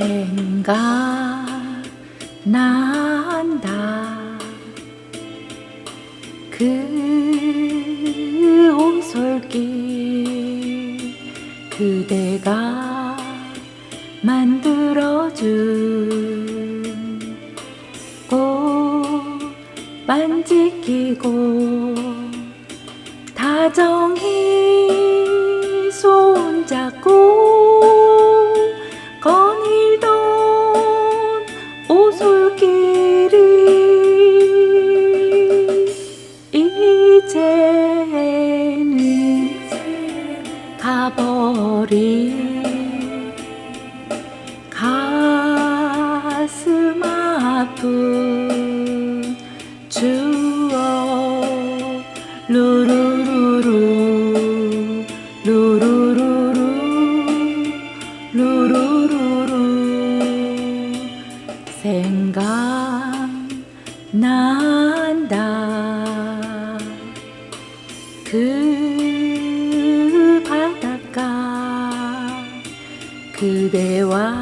생각난다. 그 오솔길 그대가 만들어준 꽃 반지 끼고 루루루루 루루루루 루루루루. 생각난다. 그 바닷가 그대와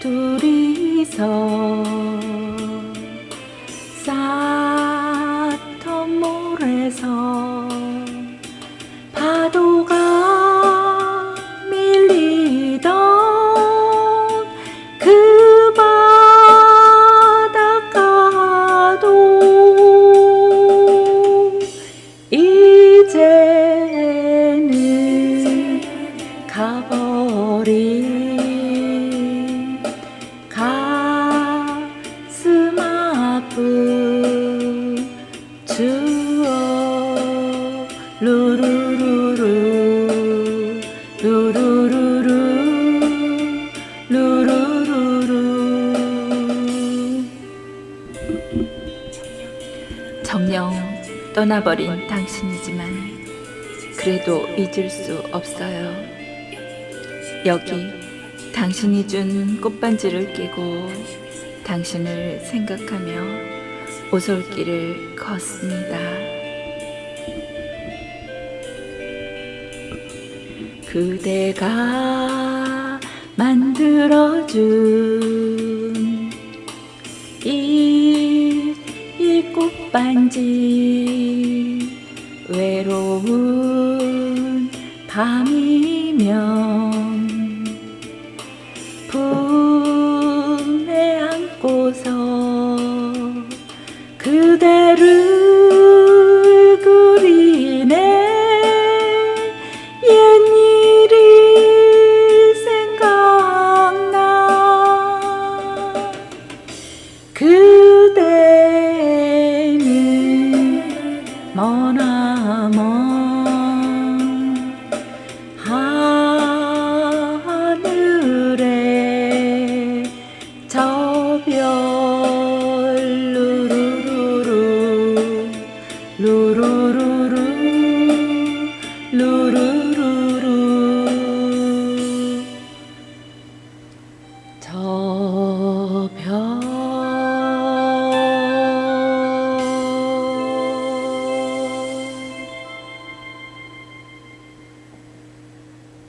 둘이서 추억 루루루루 루루루루 루루루루 정녕 떠나버린 당신이지만 그래도 잊을 수 없어요. 여기 당신이 준 꽃반지를 끼고 당신을 생각하며 오솔길을 걷습니다. 그대가 만들어준 이, 이 꽃반지 외로운 밤이 でる。